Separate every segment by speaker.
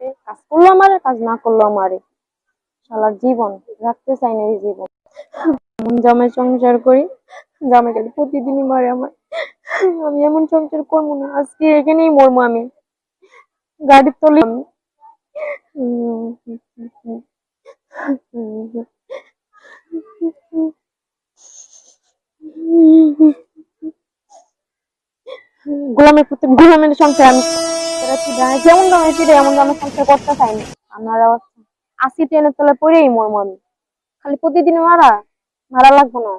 Speaker 1: রাখতে, কাজ করল আমারে, কাজ না করল আমারে। শালার জীবন, রাখতে চাই না এই জীবন। এমন জামাই সংসার করি, জামাই খালি প্রতিদিনই মারে আমার আমি এমন সংসার করব না, আজকে এখানেই মরবো আমি। গাড়ির তলে আমি। গোলামের প্রতি গোলামের সংসার আমি। যেমন দামে ছিল এমন দামে সংসার করতে আশি ট্রেনের তলে পড়েই মরবো আমি। খালি প্রতিদিন মারা মারা লাগবো না।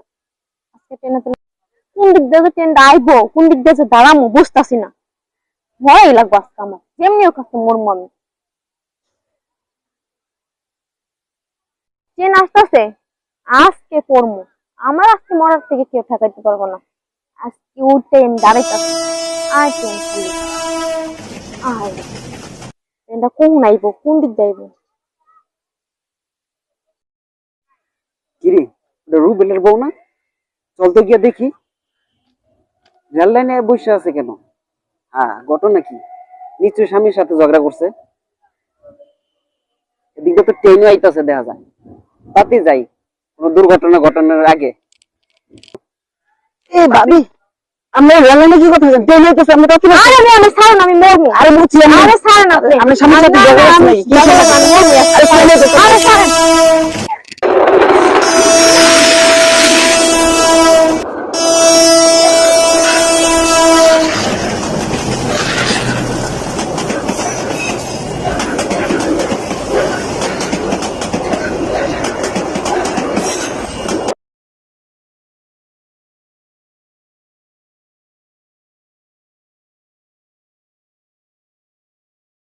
Speaker 1: আজকে ট্রেনের কোন দিক দিয়ে কোন দিক দিয়ে দাঁড়ামো বুঝতেছি না। ভয় লাগবো আজকে আমার। যেমনি হোক আজকে মরবো আমি। ট্রেন আসতেছে, আজকে পড়ব আমার আজকে মরার থেকে কেউ ঠেকাইতে পারব না। আজকে ট্রেন দাঁড়াইতেছে। আর ট্রেন আর ট্রেনটা কোন আইবো কোন দিক দিয়ে আইবো
Speaker 2: কিরে ওটা রুবেলের বউ না চল তো গিয়ে দেখি রেল লাইনে বসে আছে কেন হ্যাঁ ঘটনা কি নিশ্চয়ই স্বামীর সাথে ঝগড়া করছে এদিকে তো ট্রেনও আইতাছে দেখা যায় তাতে যাই কোনো দুর্ঘটনা ঘটনার আগে
Speaker 3: এ ভাবি আমরা রেল লাইনে কি কথা ট্রেন হইতেছে
Speaker 1: আরে আমি আমি আমি মরবো
Speaker 3: আরে বুঝছি আমি
Speaker 1: আরে আপনি
Speaker 3: আমি সাথে
Speaker 1: না, না, আমি
Speaker 3: সমস্যা?
Speaker 1: আমি মরবো।
Speaker 3: আরে হইতেছে।
Speaker 1: আরে